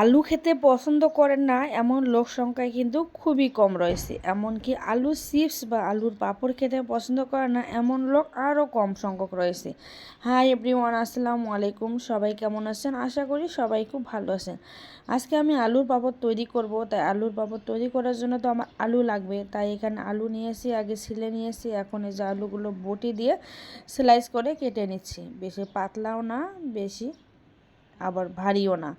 আলু খেতে পছন্দ করেন না, এমন লোক সংখ্যায় কিন্তু খুবই কম রয়েছে। এমনকি আলু চিপস বা আলুর পাঁপড় খেতে পছন্দ করে না, এমন লোক আরও কম সংখ্যক রয়েছে। হাই এভরিওয়ান, আসসালামু আলাইকুম। সবাই কেমন আছেন? আশা করি সবাই খুব ভালো আছেন। আজকে আমি আলুর পাঁপড় তৈরি করব, তাই আলুর পাঁপড় তৈরি করার জন্য তো আমার আলু লাগবে। তাই এখানে আলু নিয়েছি, আগে ছিলে নিয়েছি, এখন এই যে আলুগুলো বটি দিয়ে স্লাইস করে কেটে নিচ্ছি। বেশি পাতলাও না, বেশি আবার ভারীও না।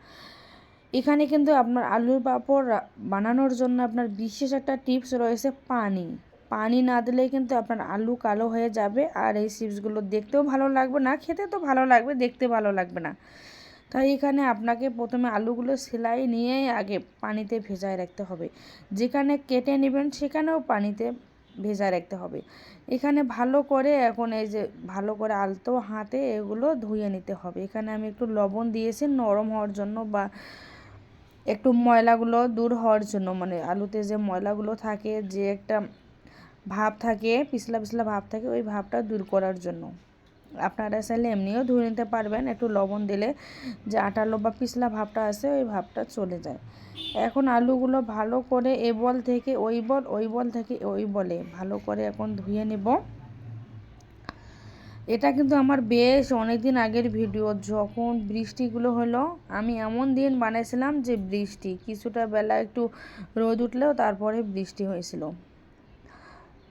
এখানে কিন্তু আপনার আলুর পাঁপড় বানানোর জন্য আপনার বিশেষ একটা টিপস রয়েছে পানি। পানি না দিলে কিন্তু আপনার আলু কালো হয়ে যাবে আর এই চিপসগুলো দেখতেও ভালো লাগবে না খেতে তো ভালো লাগবে, দেখতে ভালো লাগবে না। তাই এখানে আপনাকে প্রথমে আলুগুলো সেলাই নিয়েই আগে পানিতে ভেজায় রাখতে হবে। যেখানে কেটে নেবেন সেখানেও পানিতে ভেজা রাখতে হবে। এখানে ভালো করে এখন এই যে ভালো করে আলতো হাতে এগুলো ধুয়ে নিতে হবে। এখানে আমি একটু লবণ দিয়েছি, নরম হওয়ার জন্য বা একটু ময়লাগুলো দূর হওয়ার জন্য মানে আলুতে যে ময়লাগুলো থাকে, যে একটা ভাব থাকে, পিছলা পিছলা ভাব থাকে, ওই ভাবটা দূর করার জন্য। আপনারা চাইলে এমনিও ধুয়ে নিতে পারবেন, একটু লবণ দিলে যে আটালো বা পিছলা ভাবটা আছে, ওই ভাবটা চলে যায়। এখন আলুগুলো ভালো করে এ বল থেকে ওই বল ওই বল থেকে ওই বলে ভালো করে এখন ধুয়ে নেব। এটা কিন্তু আমার বেশ অনেক দিন আগের ভিডিও। যখন বৃষ্টিগুলো হলো, আমি এমন দিন বানাইছিলাম যে বৃষ্টি, কিছুটা বেলা একটু রোদ উঠলেও তারপরে বৃষ্টি হয়েছিল।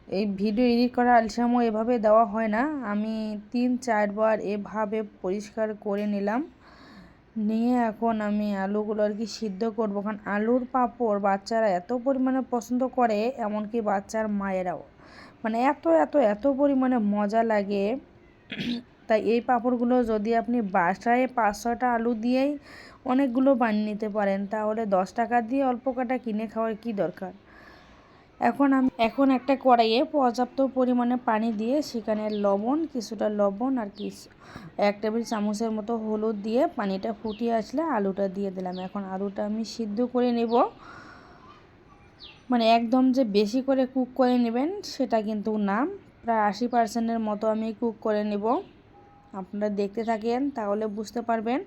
এই ভিডিও এডিট করা আলসামও এভাবে দেওয়া হয় না। আমি তিন, চারবার এভাবে পরিষ্কার করে নিলাম। নিয়ে এখন আমি আলুগুলো আর কি সিদ্ধ করব। কারণ আলুর পাঁপড় বাচ্চারা এত পরিমাণে পছন্দ করে, এমনকি বাচ্চার মায়েরাও। মানে এত এত এত পরিমাণে মজা লাগে। তাই এই পাঁপড়গুলো যদি আপনি বাসায় পাঁচ ছটা আলু দিয়েই অনেকগুলো বানিয়ে নিতে পারেন, তাহলে দশ টাকা দিয়ে অল্প কাটা কিনে খাওয়ার কি দরকার? এখন আমি, এখন একটা কড়াইয়ে পর্যাপ্ত পরিমাণে পানি দিয়ে সেখানে লবণ, কিছুটা লবণ আর কিছু, এক টেবিল চামচের মতো হলুদ দিয়ে পানিটা ফুটিয়ে আসলে আলুটা দিয়ে দিলাম। এখন আলুটা আমি সিদ্ধ করে নেব। মানে একদম যে বেশি করে কুক করে নেবেন সেটা কিন্তু না। প্রায় আশি পার্সেন্টের মতো আমি কুক করে নেব। আপনারা দেখতে থাকেন, তাহলে বুঝতে পারবেন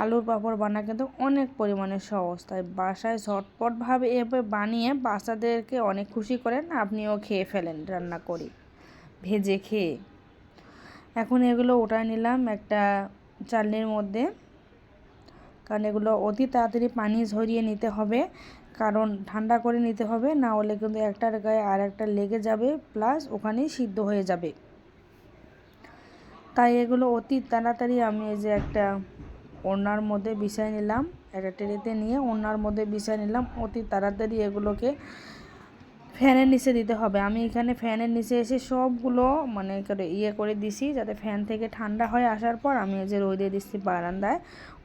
আলুর পাঁপড় বানা কিন্তু অনেক পরিমাণে সহজ। তাই বাসায় ঝটপটভাবে এভাবে বানিয়ে বাচ্চাদেরকে অনেক খুশি করেন, আপনিও খেয়ে ফেলেন রান্না করি, ভেজে খেয়ে। এখন এগুলো ওটায় নিলাম একটা চালনির মধ্যে। কারণ এগুলো অতি তাড়াতাড়ি পানি ঝরিয়ে নিতে হবে। কারণ ঠান্ডা করে নিতে হবে, না হলে কিন্তু একটার গায়ে আর একটা লেগে যাবে, প্লাস ওখানেই সিদ্ধ হয়ে যাবে। তাই এগুলো অতি তাড়াতাড়ি আমি এই যে একটা ওনার মধ্যে বিছায় নিলাম, একটা ট্রেতে নিয়ে ওনার মধ্যে বিছায় নিলাম। অতি তাড়াতাড়ি এগুলোকে ফ্যানের নিচে দিতে হবে। আমি এখানে ফ্যানের নিচে এসে সবগুলো মানে করে ইয়ে করে দিছি যাতে ফ্যান থেকে ঠান্ডা হয়ে আসার পর আমি যে রোদে দিচ্ছি বারান্দায়।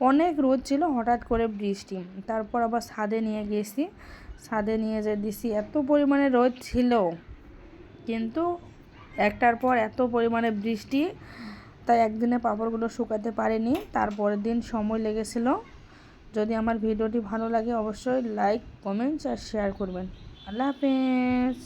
অনেক রোদ ছিল হঠাৎ করে বৃষ্টি। তারপর আবার ছাদে নিয়ে গেছি। ছাদে নিয়ে যে দিছি, এত পরিমাণে রোদ ছিল। কিন্তু একটার পর এত পরিমাণে বৃষ্টি, তাই একদিনে পাঁপড়গুলো শুকাতে পারিনি। তারপরের দিন সময় লেগেছিল। যদি আমার ভিডিওটি ভালো লাগে অবশ্যই লাইক, কমেন্টস আর শেয়ার করবেন। আল্লাহ হাফেজ।